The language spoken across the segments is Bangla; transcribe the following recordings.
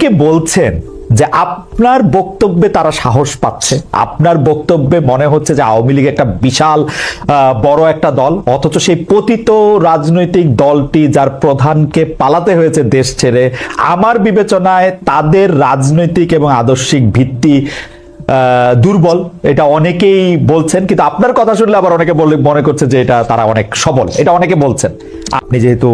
কে বলছেন যে আপনার বক্তব্যে তারা সাহস পাচ্ছে? আপনার বক্তব্যে মনে হচ্ছে যে আওয়ামী লীগ একটা বিশাল বড় একটা দল, অথচ সেই পতিত রাজনৈতিক দলটি যার প্রধানকে পালাতে হয়েছে দেশ ছেড়ে, আমার বিবেচনায় তাদের রাজনৈতিক এবং আদর্শিক ভিত্তি দুর্বল, এটা অনেকেই বলছেন, কিন্তু আপনার কথা শুনলে আবার অনেকে বলে মনে করছে যে এটা তারা অনেক সবল, এটা অনেকে বলছেন। আপনি যেহেতু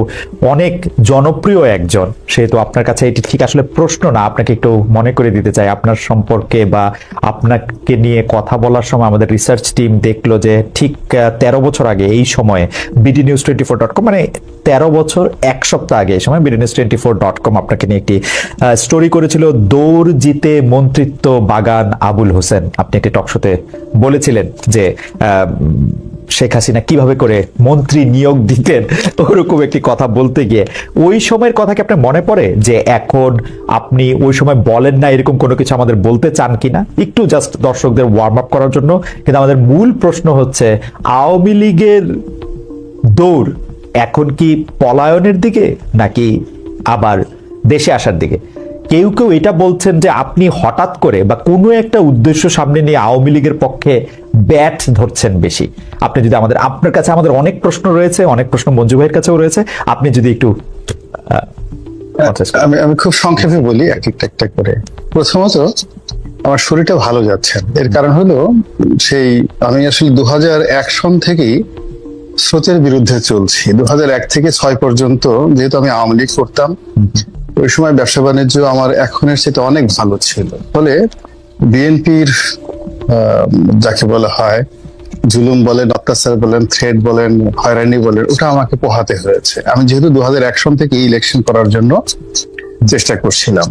অনেক জনপ্রিয় একজন, সেহেতু আপনার কাছে এটি ঠিক আসলে প্রশ্ন না, আপনাকে একটু মনে করে দিতে চাই। আপনার সম্পর্কে বা আপনাকে নিয়ে কথা বলার সময় আমাদের রিসার্চ টিম দেখল যে ঠিক তেরো বছর আগে এই সময়ে BD news twenty four dot com মানে তেরো বছর এক সপ্তাহ আগে এই সময় BD news twenty four dot com আপনাকে নিয়ে একটি স্টোরি করেছিল দৌড় জিতে মন্ত্রিত্ব বাগান আবুল হোসেন, আপনি একটি টকশোতে বলেছিলেন যে শেখ হাসিনা কীভাবে করে মন্ত্রী নিয়োগ দিতেন, ওরকম একটি কথা বলতে গিয়ে। ওই সময়ের কথা কি আপনার মনে পড়ে? যে এখন আপনি ওই সময় বলেন না এরকম কোনো কিছু আমাদের বলতে চান কিনা? একটু জাস্ট দর্শকদের ওয়ার্ম আপ করার জন্য। কিন্তু আমাদের মূল প্রশ্ন হচ্ছে, আওয়ামী লীগের দৌড় এখন কি পলায়নের দিকে নাকি আবার দেশে আসার দিকে? কেউ কেউ এটা বলছেন যে আপনি হঠাৎ করে বা কোনো একটা উদ্দেশ্য সামনে নিয়ে আওয়ামী লীগের পক্ষে ব্যাট ধরছেন বেশি। আপনি যদি আমাদের, আপনার কাছে আমাদের অনেক প্রশ্ন রয়েছে, অনেক প্রশ্ন মঞ্জু ভাইয়ের কাছেও রয়েছে। আপনি যদি একটু আমি আমি খুব সংক্ষেপে বলি এক একটা করে। প্রথমত, আমার শরীরটা ভালো যাচ্ছে। এর কারণ হলো সেই, আমি আসলে দু হাজার এক সন থেকেই স্রোতের বিরুদ্ধে চলছি। দু হাজার এক থেকে ছয় পর্যন্ত যেহেতু আমি আওয়ামী লীগ করতাম ওই সময় ব্যবসা বাণিজ্য আমার এখনের চেয়ে অনেক ভালো ছিল। ফলে বিএনপির যাকে বলা হয়, জুলুম বলেন, অত্যাচার বলেন থ্রেড বলেন, হয়রানি বলেন, ওটা আমাকে পোহাতে হয়েছে। আমি যেহেতু দু হাজার এক সন থেকে ইলেকশন করার জন্য চেষ্টা করছিলাম।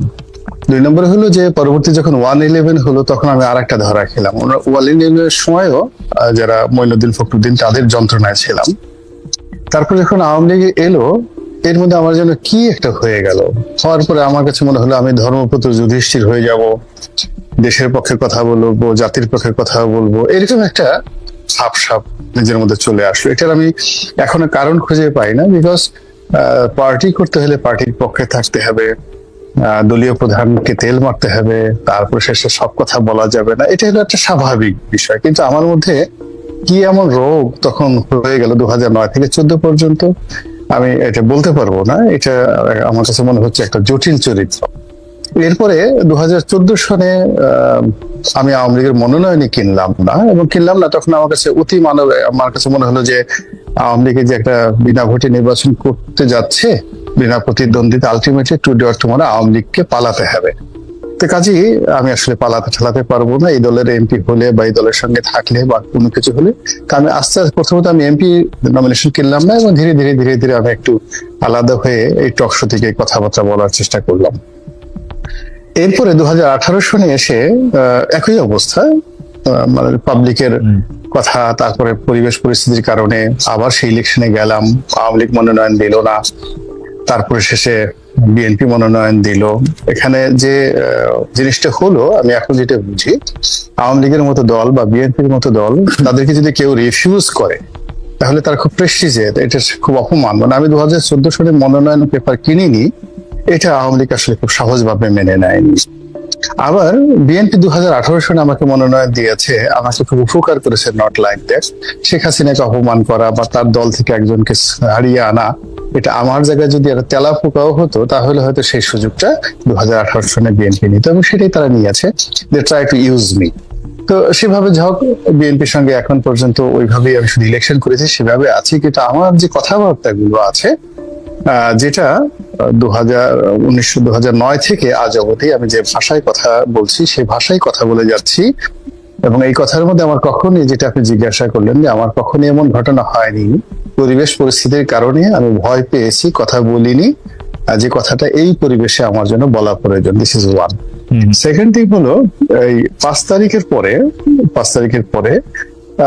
দুই নম্বরে হলো যে, পরবর্তী যখন ওয়ান ইলেভেন হলো, তখন আমি আর একটা ধরা খেলাম। ওয়ান ইলেভেনের সময়ও যারা মইনুদ্দিন ফখরুদ্দিন তাদের যন্ত্রণায় ছিলাম। তারপর যখন আওয়ামী লীগ এলো এর মধ্যে আমার যেন কি একটা হয়ে গেল? হওয়ার পরে আমার কাছে মনে হলো, আমি ধর্মপুত্র যুধিষ্ঠির হয়ে যাব, দেশের পক্ষে কথা বলব, জাতির পক্ষে কথা বলব, এরকম একটা সাপ সাপ নিজের মধ্যে চলে আসলো। এটার আমি এখনও কারণ খুঁজে পাই না বিকজ পার্টি করতে হলে পার্টির পক্ষে থাকতে হবে দলীয় প্রধানকে তেল মারতে হবে, তারপর শেষে সব কথা বলা যাবে না। এটা হলো একটা স্বাভাবিক বিষয়। কিন্তু আমার মধ্যে কি এমন রোগ তখন হয়ে গেল দু থেকে চোদ্দ পর্যন্ত? আমি এটা বলতে পারব না, এটা আমার কাছে মনে হচ্ছে একটা জটিল চরিত্র। এরপরে দু হাজার চোদ্দ সনে আমি আওয়ামী লীগের মনোনয়নই কিনলাম না, এবং কিনলাম না তখন আমার কাছে অতি মানব, আমার কাছে মনে হলো যে আওয়ামী লীগের যে একটা বিনা ভোটে নির্বাচন করতে যাচ্ছে, বিনা প্রতিদ্বন্দ্বিতা আলটিমেটলি টু ডি ডে মানে আওয়ামী লীগকে পালাতে হবে। তো কাজেই আমি আসলে পালাতে ঠেলাতে পারব না। এই দলের এমপি হলে বা এই দলের সঙ্গে থাকলে বা কোনো কিছু হলে তা আমি আস্তে আস্তে প্রথমত আমি এমপি নমিনেশন কিনলাম না এবং ধীরে ধীরে ধীরে ধীরে আমি একটু আলাদা হয়ে এই টকশো থেকে কথাবার্তা বলার চেষ্টা করলাম। এরপরে দু হাজার আঠারো সনে এসে আহ, একই অবস্থা আহ, মানে পাবলিকের কথা তারপরে পরিবেশ পরিস্থিতির কারণে আবার সেই ইলেকশনে গেলাম। আওয়ামী লীগ মনোনয়ন দিল না। তারপরে শেষে বিএনপি মনোনয়ন দিল। এখানে যে জিনিসটা হলো, আমি এখন যেটা বুঝি, আওয়ামী লীগের মতো দল বা বিএনপির মতো দল, তাদেরকে যদি কেউ রিফিউজ করে, তাহলে তার খুব প্রেস্টিজের এটা খুব অপমান। মানে আমি দু হাজার চোদ্দ সালে মনোনয়ন পেপার কিনিনি, এটা আওয়ামী লীগ আসলে খুব সহজভাবে মেনে নেয়নি। আবার বিএনপি দু হাজার আঠারো সনে আমাকে মনোনয়ন দিয়েছে, আমাকে খুব উপকার করেছে নট লাইক দ্যাট শেখ হাসিনাকে অপমান করা বা তার দল থেকে একজনকে হারিয়ে আনা এটা আমার জায়গায় যদি একটা তেলা পোকাও হতো, তাহলে হয়তো সেই সুযোগটা দু হাজার আঠারো সনে বিএনপি নিত এবং সেটাই তারা নিয়েছে। They try to use me তো সেভাবে যাই বিএনপির সঙ্গে এখন পর্যন্ত ওইভাবেই আমি শুধু ইলেকশন করেছি, সেভাবে আছি। কিন্তু আমার যে কথাবার্তা গুলো আছে যেটা দু হাজার থেকে আজ অবধি আমি যে ভাষায় কথা বলছি, সেই ভাষায় কথা বলে যাচ্ছি। এবং এই কথার মধ্যে আমার কখনই যেটা আপনি জিজ্ঞাসা করলেন যে আমার কখনই এমন ঘটনা হয়নি। পরিবেশ পরিস্থিতির কারণে আমি ভয় পেয়েছি কথা বলিনি যে কথাটা এই পরিবেশে আমার জন্য বলা প্রয়োজন। This is one second thing হলো এই পাঁচ তারিখের পরে পাঁচ তারিখের পরে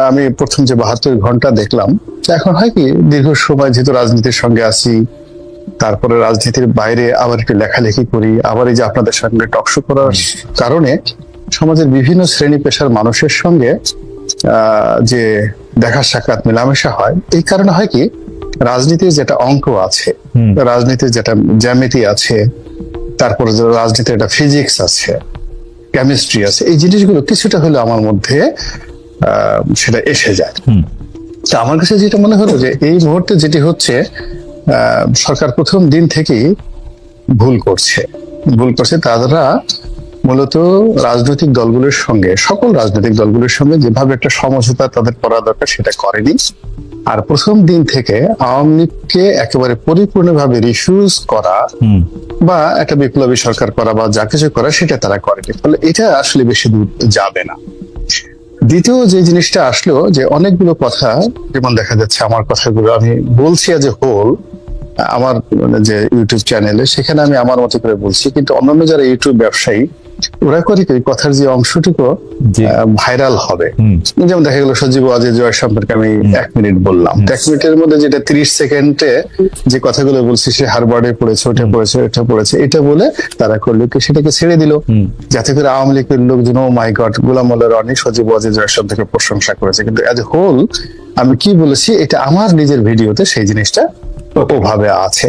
আমি প্রথম যে বাহাত্তর ঘণ্টা দেখলাম এখন হয় কি দীর্ঘ সময় যেহেতু রাজনীতির সঙ্গে আছি তারপরে রাজনীতির বাইরে আবার একটু লেখালেখি করি আবার এই যে আপনাদের সঙ্গে টকশো করার কারণে সমাজের বিভিন্ন শ্রেণি পেশার মানুষের সঙ্গে যে দেখা সাক্ষাৎ মেলামেশা হয় এই কারণে হয় কি রাজনীতির যেটা অঙ্ক আছে রাজনীতির যেটা জ্যামিতি আছে তারপরে রাজনীতির একটা ফিজিক্স আছে কেমিস্ট্রি আছে এই জিনিসগুলো কিছুটা হলে আমার মধ্যে আহ, সেটা এসে যায়। তা আমার কাছে যেটা মনে হলো যে এই মুহূর্তে যেটি হচ্ছে আহ, সরকার প্রথম দিন থেকেই ভুল করছে। ভুল করছে তারা মূলত রাজনৈতিক দলগুলোর সঙ্গে সকল রাজনৈতিক দলগুলোর সঙ্গে যেভাবে একটা সমঝোতা তাদের করা দরকার সেটা করেনি। আর প্রথম দিন থেকে আওয়ামী লীগকে একেবারে পরিপূর্ণভাবে রিফিউজ করা বা একটা বিপ্লবী সরকার করা বা যা কিছু করা সেটা তারা করেনি। ফলে এটা আসলে বেশি দূর যাবে না। দ্বিতীয় যে জিনিসটা আসলো যে অনেকগুলো কথা যেমন দেখা যাচ্ছে আমার কথাগুলো আমি বলছি আজ হোল আমার মানে যে ইউটিউব চ্যানেলে সেখানে আমি আমার মতো করে বলছি কিন্তু অন্যান্য যারা ইউটিউব ব্যবসায়ী ওরা করে কি কথার যে অংশটুকু ভাইরাল হবে। যেমন দেখা গেল সজীব আজে জয় সম্পর্কে আমি এক মিনিট বললাম। এক মিনিটের মধ্যে যেটা তিরিশ সেকেন্ডে যে কথাগুলো বলছি সে হারবার্ডে পড়েছে ওটা পড়েছে এটা পড়েছে এটা বলে তারা করল কি সেটাকে ছেড়ে দিল। যাতে করে আওয়ামী লীগের লোকজন ও মাই গড গোলাম রনি সজীব আজে জয় সম্পর্কে প্রশংসা করেছে। কিন্তু অ্যাজ হোল আমি কি বলেছি এটা আমার নিজের ভিডিওতে সেই জিনিসটা ওভাবে আছে।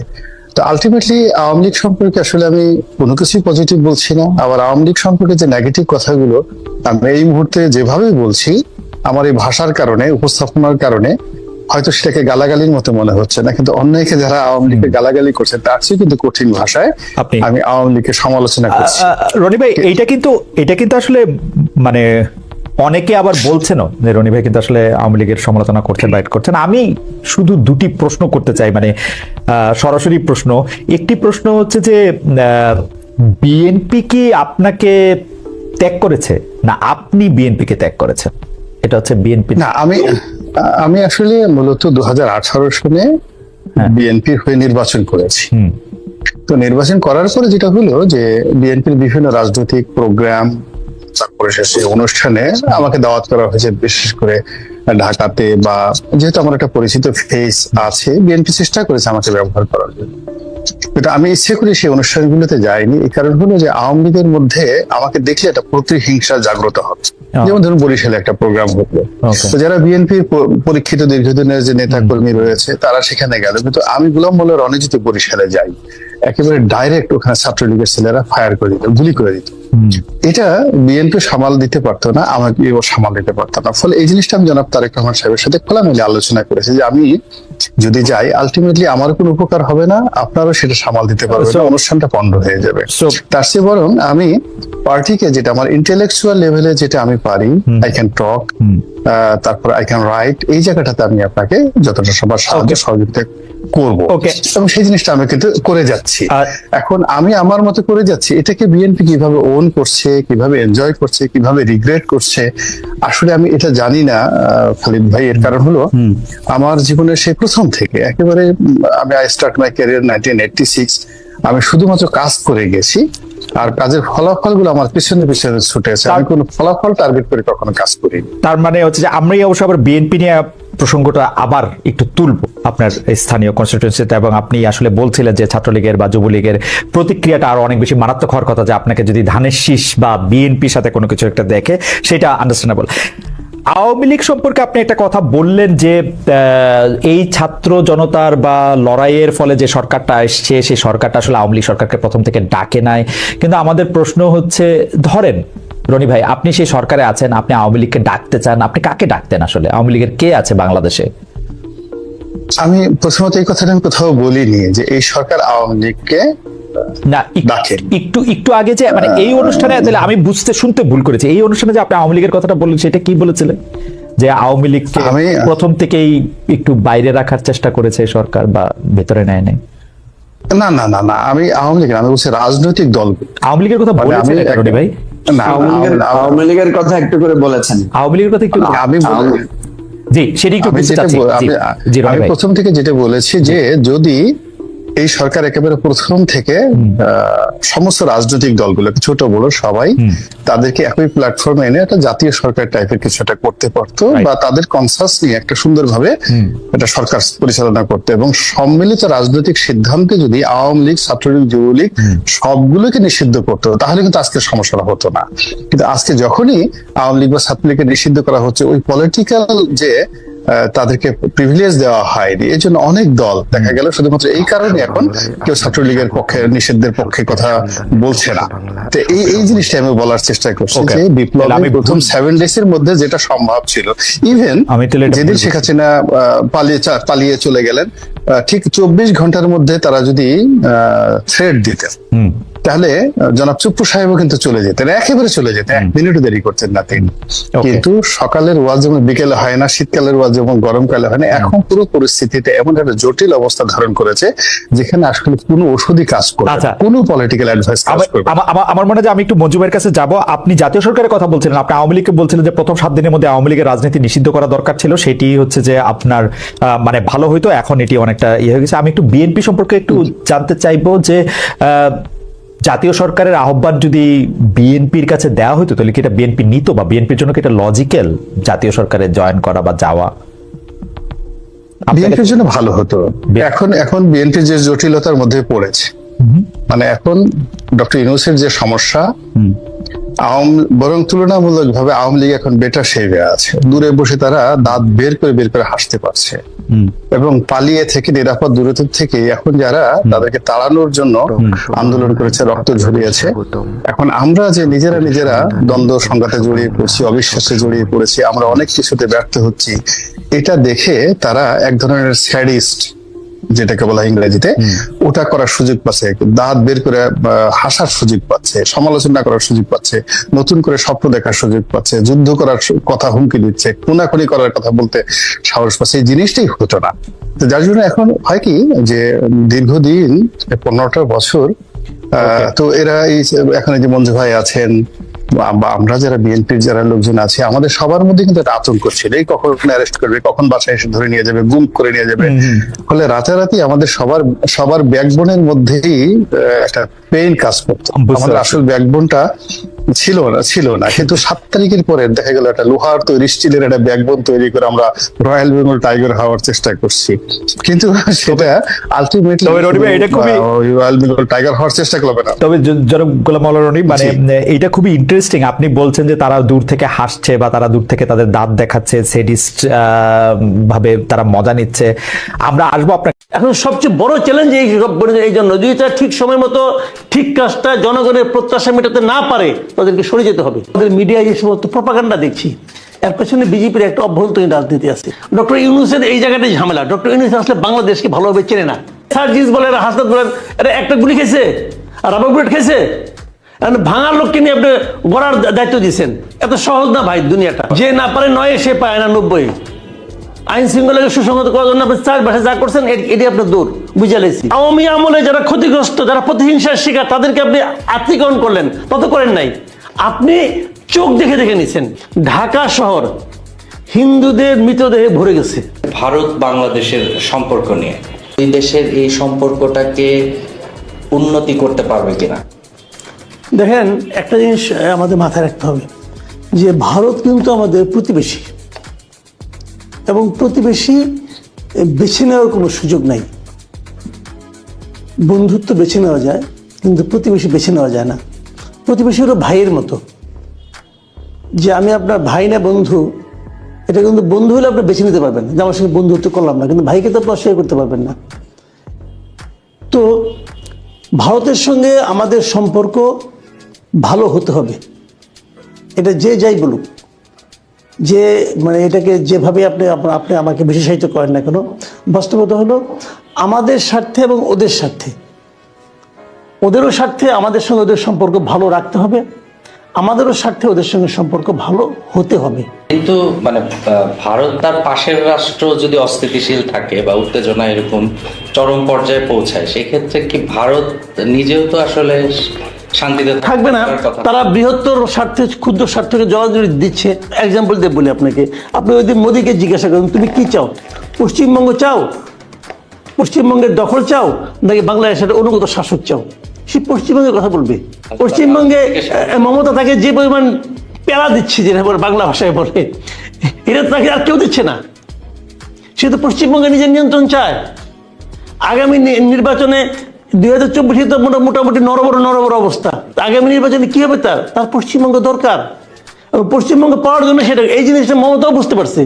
তো আলটিমেটলি আওয়ামী লীগ সম্পর্কে আসলে আমি কোনো কিছুই পজিটিভ বলছি না। আবার আওয়ামী লীগ সম্পর্কে যে নেগেটিভ কথাগুলো আমি এই মুহূর্তে যেভাবে বলছি আমার এই ভাষার কারণে উপস্থাপনার কারণে হয়তো সেটাকে গালাগালির মতো মনে হচ্ছে না। কিন্তু অন্যায়কে যারা আওয়ামী লীগকে গালাগালি করছে তার চেয়ে কিন্তু কঠিন ভাষায় আমি আওয়ামী লীগকে সমালোচনা করছি। রনি ভাই এইটা কিন্তু এটা কিন্তু আসলে মানে অনেকে আবার বলছেন যে রনি ভাই কিন্তু আসলে আওয়ামী লীগের সমালোচনা করছেন বাইট করছেন। আমি শুধু দুটি প্রশ্ন করতে চাই মানে সরাসরি প্রশ্ন। একটি প্রশ্ন হচ্ছে যে বিএনপি কি আপনাকে ত্যাগ করেছে না আপনি বিএনপি কে ত্যাগ করেছেন? এটা হচ্ছে বিএনপি না আমি আমি আসলে মূলত দু হাজার আঠারো সনে বিএনপির হয়ে নির্বাচন করেছি। তো নির্বাচন করার পরে যেটা হলো যে বিএনপির বিভিন্ন রাজনৈতিক প্রোগ্রাম তারপরে শেষে অনুষ্ঠানে আমাকে দাওয়াত করা হয়েছে বিশেষ করে ঢাকাতে বা যেহেতু আমার একটা পরিচিত ফেস আছে বিএনপি চেষ্টা করেছে আমাকে ব্যবহার করার জন্য। কিন্তু আমি ইচ্ছে করে সেই অনুষ্ঠানগুলোতে যাইনি এই কারণ হলো যে আওয়ামী লীগের মধ্যে আমাকে দেখলে একটা প্রতিহিংসা জাগ্রত হবে। যেমন ধরুন বরিশালে একটা প্রোগ্রাম হলো। তো যারা বিএনপির পরীক্ষিত দীর্ঘদিনের যে নেতা কর্মী রয়েছে তারা সেখানে গেল। কিন্তু আমি গোলাম মোল্লার অনিজিত বরিশালে যাই। একেবারে ডাইরেক্ট ওখানে ছাত্রলীগের ছেলেরা ফায়ার করে দিত, গুলি করে দিত। এটা বিএনপি সামাল দিতে পারতো না, আমাকে সামাল দিতে পারতো না। ফলে এই জিনিসটা আমি জনাব তারেক রহমান সাহেবের সাথে খোলামেলি আলোচনা করেছি যে আমি যদি যাই আলটিমেটলি আমার কোনো উপকার হবে না আপনারও সেটা সামাল দিতে পারবে না অনুষ্ঠানটা পণ্ড হয়ে যাবে। তার চেয়ে বরং আমি পার্টিকে যেটা আমার ইন্টেলেকচুয়াল লেভেলে যেটা আমি পারি আই ক্যান টক তারপর আই ক্যান রাইট এই জায়গাটাতে আমি আপনাকে যতটা সবার সাহায্য সহযোগিতা করব। এবং সেই জিনিসটা আমি কিন্তু করে যাচ্ছি। আর- এখন আমি আমার মতো করে যাচ্ছি এটাকে বিএনপি কীভাবে ওন করছে কীভাবে এনজয় করছে কীভাবে রিগ্রেট করছে আসলে আমি এটা জানি না খালিদ ভাই এর কারণ হলো আমার জীবনের সেই প্রথম থেকে একেবারে আমি I start my career nineteen eighty six আমি শুধুমাত্র কাজ করে গেছি আর কাজের ফলাফলগুলো আমার পিছনে পিছনে ছুটেছে আমি কোনো ফলাফল টার্গেট করে কখনো কাজ করিনি। তার মানে হচ্ছে যে আমরাই অবশ্য আবার বিএনপি নিয়ে প্রসঙ্গটা আবার একটু তুলবো আপনার স্থানীয় কনস্টিটিউন্সিতে এবং আপনি আসলে বলছিলেন যে ছাত্রলীগের বা যুবলীগের প্রতিক্রিয়াটা আরও অনেক বেশি মারাত্মক হওয়ার কথা যে আপনাকে যদি ধানের শীষ বা বিএনপির সাথে কোনো কিছু একটা দেখে সেটা আন্ডারস্ট্যান্ডেবল আওয়ামী লীগ সম্পর্কে আপনি একটা কথা বললেন যে এই ছাত্র জনতার বা লড়াইয়ের ফলে যে সরকারটা এসছে, সেই সরকারটা আসলে আওয়ামী লীগ সরকারকে প্রথম থেকে ডাকে নাই। কিন্তু আমাদের প্রশ্ন হচ্ছে, ধরেন, রনি ভাই, আপনি সেই সরকারে আছেন, আপনি আওয়ামী লীগকে ডাকতে চান, আপনি কাকে ডাকতেন আসলে? আওয়ামী লীগের কে আছে বাংলাদেশে? আমি প্রথমত এই কথাটা আমি কোথাও বলিনি যে এই সরকার আওয়ামী লীগকে না একটু একটু আগে যে মানে এই অনুষ্ঠানে তাহলে আমি বুঝতে শুনতে ভুল করেছি। এই অনুষ্ঠানে যে আপনি আওয়ামী লীগের কথাটা বললেন সেটা কি বলেছিলেন? যে আওয়ামী লীগকে প্রথম থেকেই একটু বাইরে রাখার চেষ্টা করেছে সরকার বা ভেতরে নেয় নাই? না না না না আমি আওয়ামী লীগ না, আমি বলছি রাজনৈতিক দল। আওয়ামী লীগের কথা মানে বলেছেন ভাই? আওয়ামী লীগের লীগের কথা একটু করে বলেছেন। আওয়ামী লীগের কথা একটু আমি জি সেটি একটু আমি প্রথম থেকে যেটা বলেছি যে যদি এই সরকার একেবারে প্রথম থেকে সমস্ত রাজনৈতিক দলগুলোকে ছোট বড় সবাই তাদেরকে একই প্ল্যাটফর্মে এনে একটা জাতীয় সরকার টাইপের কিছু একটা করতে পারতো বা তাদের কনসাস নিয়ে একটা সুন্দরভাবে একটা সরকার পরিচালনা করতে এবং সম্মিলিত রাজনৈতিক সিদ্ধান্তে যদি আওয়ামী লীগ ছাত্রলীগ যুবলীগ সবগুলোকে নিষিদ্ধ করতো তাহলে কিন্তু আজকে সমস্যাটা হতো না। কিন্তু আজকে যখনই আওয়ামী লীগ বা ছাত্রলীগকে নিষিদ্ধ করা হচ্ছে ওই পলিটিক্যাল যে তাদেরকে প্রিভিলেজ দেওয়া হয়নি। এই জন্য অনেক দল দেখা গেল শুধুমাত্র এই কারণে এখন কেউ ছাত্রলীগের পক্ষে নিষিদ্ধের পক্ষে কথা বলছে না। তো এই এই জিনিসটা আমি বলার চেষ্টা করছি যে বিপ্লব আমি প্রথম সেভেন ডেজ এর মধ্যে যেটা সম্ভব ছিল। ইভেন যেদিন। শেখ হাসিনা পালিয়ে পালিয়ে চলে গেলেন ঠিক চব্বিশ ঘণ্টার মধ্যে তারা যদি থ্রেড দিতেন হুম। তাহলে জনাব চুপ্পু সাহেবও কিন্তু চলে যেতেন একেবারে চলে যেতেন। এক মিনিটও দেরি করতেন না তিনি। কিন্তু সকালের ওয়াজ যেমন বিকেলে হয় না শীতকালের ওয়াজ যেমন গরমকালে হয় না এখন পুরো পরিস্থিতিতে এমন একটা জটিল অবস্থা ধারণ করেছে যেখানে আসলে কোনো ওষুধই কাজ করবে না, আচ্ছা। কোনো পলিটিক্যাল অ্যাডভাইস আমার- মনে হয় যে আমি একটু মঞ্জু কাছে যাব। আপনি জাতীয় সরকারের কথা বলছিলেন আপনি আওয়ামী লীগকে বলছিলেন যে প্রথম সাত দিনের মধ্যে আওয়ামী লীগের রাজনীতি নিষিদ্ধ করা দরকার ছিল সেটি হচ্ছে যে আপনার আহ, মানে ভালো হইতো এখন এটি অনেকটা ইয়ে হয়ে গেছে। আমি একটু বিএনপি সম্পর্কে একটু জানতে চাইব যে আহ, জাতীয় সরকারের আহ্বান যদি বিএনপির কাছে দেওয়া হতো তাহলে কি এটা বিএনপি নিত বা বিএনপির জন্য কি এটা লজিক্যাল জাতীয় সরকারে জয়েন করা বা যাওয়া? বিএনপির জন্য ভালো হতো। এখন এখন বিএনপি যে জটিলতার মধ্যে পড়েছে মানে এখন ডক্টর ইউনুসের যে সমস্যা আওয়াম বরং তুলনামূলক ভাবে আওয়ামী লীগ এখন বেটার শেভে আছে। দূরে বসে তারা দাঁত বের করে বের করে হাসতে পারছে। এবং পালিয়ে থেকে নিরাপদ দূরত্ব থেকে এখন যারা তাদেরকে তাড়ানোর জন্য আন্দোলন করেছে রক্ত ঝরিয়েছে। এখন আমরা যে নিজেরা নিজেরা দ্বন্দ্ব সংঘাতে জড়িয়ে পড়ছি অবিশ্বাসে জড়িয়ে পড়েছি আমরা অনেক কিছুতে ব্যর্থ হচ্ছি এটা দেখে তারা এক ধরনের স্যাডিস্ট যেটাকে বলা ইংরেজিতে ওটা করার সুযোগ পাচ্ছে দাঁত বের করে হাসার সুযোগ পাচ্ছে সমালোচনা করার সুযোগ পাচ্ছে নতুন করে স্বপ্ন দেখার সুযোগ পাচ্ছে যুদ্ধ করার কথা হুমকি দিচ্ছে খুনাখুনি করার কথা বলতে সাহস পাচ্ছে এই জিনিসটাই হতো না। তো যার জন্য এখন হয় কি যে দীর্ঘদিন পনেরোটা বছর আহ, তো এরা এই এখন এই যে মঞ্জু ভাই আছেন বা- আমরা যারা বিএনপির যারা লোকজন আছে আমাদের সবার মধ্যে কিন্তু একটা আতঙ্ক ছিল। এই কখন অ্যারেস্ট করবে কখন বাসায় এসে ধরে নিয়ে যাবে গুম করে নিয়ে যাবে। ফলে রাতারাতি আমাদের সবার সবার ব্যাকবোনের মধ্যেই একটা পেইন কাজ করতো। আমাদের আসল ব্যাকবোনটা ছিল না ছিল না। কিন্তু সাত তারিখের পরে দেখা গেল একটা লোহার তৈরি স্টিলের একটা ব্যাকবোন তৈরি করে আমরা রয়্যাল বেঙ্গল টাইগার হওয়ার চেষ্টা করছি। কিন্তু সেটা আলটিমেটলি তবে এটা খুবই- রয়্যাল বেঙ্গল টাইগার হওয়ার চেষ্টা করবে না। তবে জনাব গোলাম মানে এইটা খুবই ইন্টারেস্টিং আপনি বলছেন যে তারা দূর থেকে হাসছে বা তারা দূর থেকে তাদের দাঁত দেখাচ্ছে সেডিস্ট ভাবে তারা মজা নিচ্ছে। আমরা আসব আপনার এখন সবচেয়ে বড় চ্যালেঞ্জ এই সব এই জন্য যদি তারা ঠিক সময় মতো ঠিক কাজটা জনগণের প্রত্যাশা মেটাতে না পারে তাদেরকে সরে যেতে হবে। তাদের মিডিয়ায় যে সমস্ত প্রপাগান্ডা দেখছি। এর পেছনে বিজেপির একটা অভ্যন্তরীণ রাজনীতি আছে। ডক্টর ইউনুসের এই জায়গাটাই ঝামেলা। ডক্টর ইউনুস আসলে বাংলাদেশকে ভালোভাবে চেনে না। সার্জিস বলেন হাসনাত বলেন এরা একটা গুলি খেয়েছে, আর রাবার বুলেট খেয়েছে। ভাঙার লোককে নিয়ে আপনি গড়ার দায়িত্ব দিয়েছেন। এত সহজ না ভাই দুনিয়াটা। যে না পারে নয় সে পায় না নব্বই। আইন শৃঙ্খলাকে সুসংগত করার জন্য আপনি চার বাসে যা করছেন এটি আপনার দূর বুঝে লেছি। আওয়ামী আমলে যারা ক্ষতিগ্রস্ত যারা প্রতিহিংসার শিকার তাদেরকে আপনি আত্মীকরণ করলেন। তত করেন নাই। আপনি চোখ দেখে দেখে নিছেন। ঢাকা শহর হিন্দুদের মৃতদেহে ভরে গেছে। ভারত বাংলাদেশের সম্পর্ক নিয়ে। দুই দেশের এই সম্পর্কটাকে উন্নতি করতে পারবে কিনা? দেখেন একটা জিনিস আমাদের মাথায় রাখতে হবে যে ভারত কিন্তু আমাদের প্রতিবেশী। এবং প্রতিবেশী বেছে নেওয়ার কোনো সুযোগ নাই। বন্ধুত্ব বেছে নেওয়া যায়, কিন্তু প্রতিবেশী বেছে নেওয়া যায় না। প্রতিবেশী হলো ভাইয়ের মতো। যে আমি আপনার ভাই না বন্ধু, এটা কিন্তু বন্ধু হলে আপনি বেছে নিতে পারবেন যে আমার সঙ্গে বন্ধুত্ব করলাম না, কিন্তু ভাইকে তো আপনি অস্বীকার করতে পারবেন না। তো ভারতের সঙ্গে আমাদের সম্পর্ক ভালো হতে হবে। এটা যে যাই বলুক। যে মানে এটাকে যেভাবে আপনি আপনি আমাকে বিশেষায়িত করেন না কেন, বাস্তবতা হলো আমাদের স্বার্থে এবং ওদের স্বার্থে। ওদেরও স্বার্থে আমাদের সঙ্গে ওদের সম্পর্ক ভালো রাখতে হবে, আমাদেরও স্বার্থে ওদের সঙ্গে সম্পর্ক ভালো হতে হবে। কিন্তু মানে ভারত তার পাশের রাষ্ট্র যদি অস্থিতিশীল থাকে বা উত্তেজনা এরকম চরম পর্যায়ে পৌঁছায়, সেক্ষেত্রে কি ভারত নিজেও তো আসলে শান্তিতে থাকবে না। তারা বৃহত্তর স্বার্থে ক্ষুদ্র স্বার্থকে জড়াজড়ি দিচ্ছে। এক্সাম্পল দিয়ে বলি আপনাকে। আপনি ওই দিন মোদীকে জিজ্ঞাসা করেন তুমি কি চাও? পশ্চিমবঙ্গ চাও? পশ্চিমবঙ্গের দখল চাও? নাকি বাংলাদেশের অনুগত শাসক চাও? সে পশ্চিমবঙ্গের কথা বলবে। পশ্চিমবঙ্গে মমতা তাকে যে পরিমাণ পেলা দিচ্ছে যেটা বলে বাংলা ভাষায় বলে এটা তাকে আর কেউ দিচ্ছে না। সে তো পশ্চিমবঙ্গে নিজের নিয়ন্ত্রণ চায়। আগামী নির্বাচনে দুই হাজার চব্বিশে তো মোটা- মোটামুটি নরবর নরবর অবস্থা। আগামী নির্বাচনে কি হবে তার? তার পশ্চিমবঙ্গ দরকার। এবং পশ্চিমবঙ্গ পাওয়ার জন্য সেটা এই জিনিসটা মমতাও বুঝতে পারছে।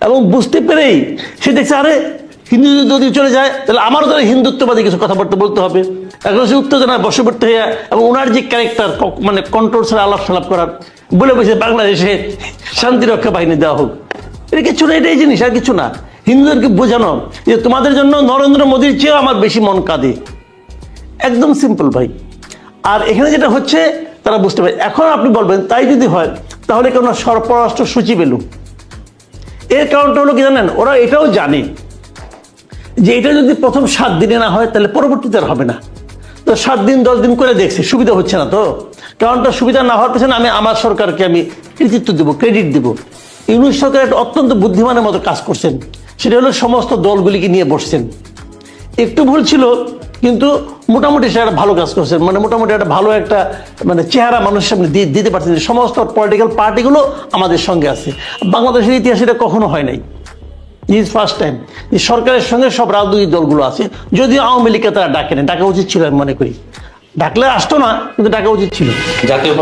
এবং বুঝতে পেরেই সে দেখছে, আরে হিন্দু যদি চলে যায়, তাহলে আমারও তাহলে হিন্দুত্ববাদী কিছু কথাবার্তা বলতে হবে। এখন সে উত্তেজনায় বশবর্তী হয়ে এবং ওনার যে ক্যারেক্টার মানে কন্ট্রোল ছাড়া আলাপ সালাপ করার, বলে বসে বাংলাদেশে শান্তি রক্ষা বাহিনী দেওয়া হোক। এটা কিছু না, এটাই জিনিস, আর কিছু না। হিন্দুদেরকে বোঝানো যে তোমাদের জন্য নরেন্দ্র মোদীর চেয়েও আমার বেশি মন কাঁদে। একদম সিম্পল ভাই। আর এখানে যেটা হচ্ছে, তারা বুঝতে পারে। এখন আপনি বলবেন, তাই যদি হয়, তাহলে কেন সরপরাষ্ট্র সচিব এলো। এর কারণটা হলো কি জানেন, ওরা এটাও জানে যে এটা যদি প্রথম সাত দিনে না হয়, তাহলে পরবর্তীতে আর হবে না। তো সাত দিন, দশ দিন করে দেখছি, সুবিধা হচ্ছে না তো। কারণটা সুবিধা না হওয়ার পেছনে আমি আমার সরকারকে আমি কৃতিত্ব দেবো ক্রেডিট দেবো। ইউনুস সরকার একটা অত্যন্ত বুদ্ধিমানের মতো কাজ করছেন। সেটা হলো সমস্ত দলগুলিকে নিয়ে বসছেন। একটু ভুল ছিল, কিন্তু মোটামুটি সে একটা ভালো কাজ করছে। মানে মোটামুটি একটা ভালো একটা মানে চেহারা মানুষের সামনে দিতে পারছেন যে সমস্ত পলিটিক্যাল পার্টিগুলো আমাদের সঙ্গে আছে। বাংলাদেশের ইতিহাসে এটা কখনো হয় নাই। ইজ ফার্স্ট টাইম যে সরকারের সঙ্গে সব রাজনৈতিক দলগুলো আছে। যদিও আওয়ামী লীগকে তারা ডাকে না ডাকা উচিত ছিল আমি মনে করি। ডাকলে আসতো না, কিন্তু ডাকা উচিত ছিল। জাতীয়